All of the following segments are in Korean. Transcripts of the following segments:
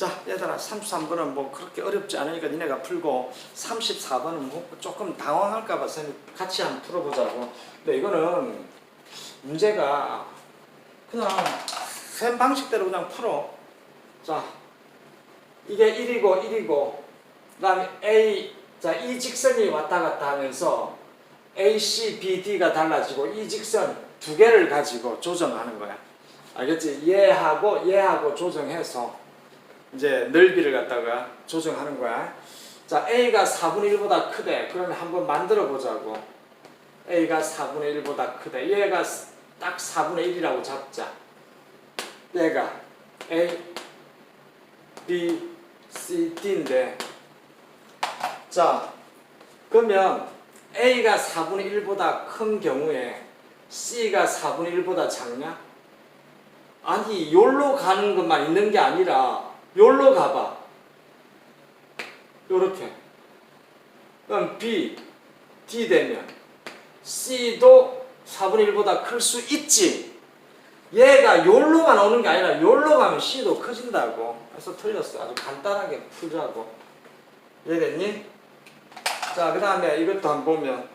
자, 얘들아, 33번은 뭐 그렇게 어렵지 않으니까 니네가 풀고 34번은 뭐 조금 당황할까봐 같이 한번 풀어보자고. 근데 이거는 문제가 그냥 쌤 방식대로 그냥 풀어. 자, 이게 1이고 1이고, 그 다음에 A, 자, 이 직선이 왔다 갔다 하면서 AC, BD가 달라지고 이 직선 두 개를 가지고 조정하는 거야. 알겠지? 얘하고 얘하고 조정해서 이제 넓이를 갖다가 조정하는 거야. 자, A가 4분의 1보다 크대. 그러면 한번 만들어 보자고. A가 4분의 1보다 크대. 얘가 딱 4분의 1이라고 잡자. 얘가 A, B, C, D인데. 자, 그러면 A가 4분의 1보다 큰 경우에 C가 4분의 1보다 작냐? 아니, 요로 가는 것만 있는 게 아니라 요로 가봐. 요렇게. 그럼 B, D 되면 C도 4분의 1보다 클 수 있지. 얘가 요로만 오는 게 아니라 요로 가면 C도 커진다고. 그래서 틀렸어. 아주 간단하게 풀자고. 이해됐니? 자, 그 다음에 이것도 한번 보면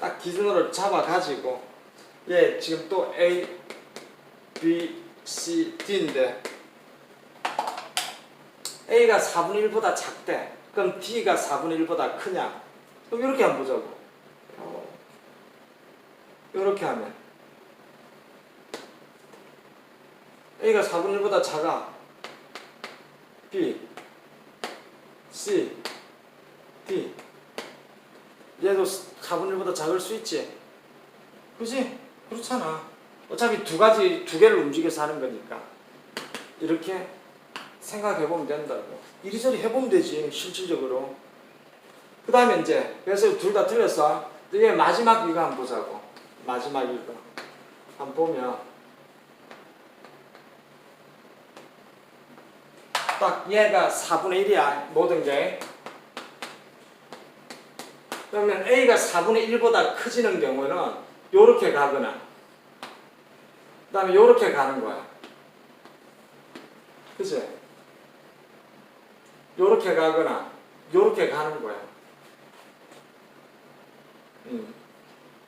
딱 기준으로 잡아가지고 얘 지금 또 A, B, C, D인데 A가 4분의 1보다 작대. 그럼 D가 4분의 1보다 크냐? 그럼 이렇게 한번 보자고. 이렇게 하면 A가 4분의 1보다 작아. B, C, D. 얘도 4분의 1보다 작을 수 있지. 그지? 그렇잖아. 어차피 두 가지, 두 개를 움직여서 하는 거니까. 이렇게 생각해 보면 된다고. 이리저리 해보면 되지, 실질적으로. 그 다음에 이제, 그래서 둘 다 틀렸어. 이게 마지막 이거 한번 보자고. 마지막 이거. 한번 보면. 딱 얘가 4분의 1이야, 모든 게. 그러면 A가 4분의 1보다 커지는 경우는 요렇게 가거나 그 다음에 요렇게 가는 거야. 그치? 요렇게 가거나 요렇게 가는 거야. 음.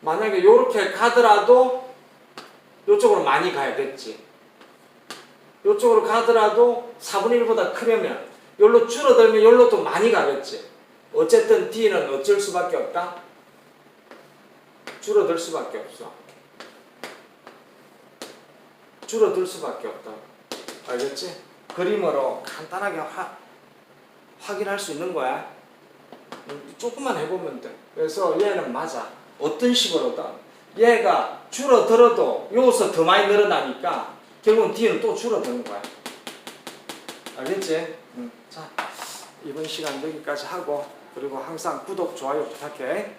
만약에 요렇게 가더라도 요쪽으로 많이 가야겠지. 요쪽으로 가더라도 4분의 1보다 크려면 요로 줄어들면 요로 또 많이 가겠지. 어쨌든 D는 어쩔 수밖에 없다? 줄어들 수밖에 없어. 줄어들 수밖에 없다. 알겠지? 그림으로 간단하게 화, 확인할 수 있는 거야. 음, 조금만 해보면 돼. 그래서 얘는 맞아. 어떤 식으로든. 얘가 줄어들어도 여기서 더 많이 늘어나니까 결국은 D는 또 줄어드는 거야. 알겠지? 음, 자, 이번 시간 여기까지 하고 그리고 항상 구독, 좋아요 부탁해.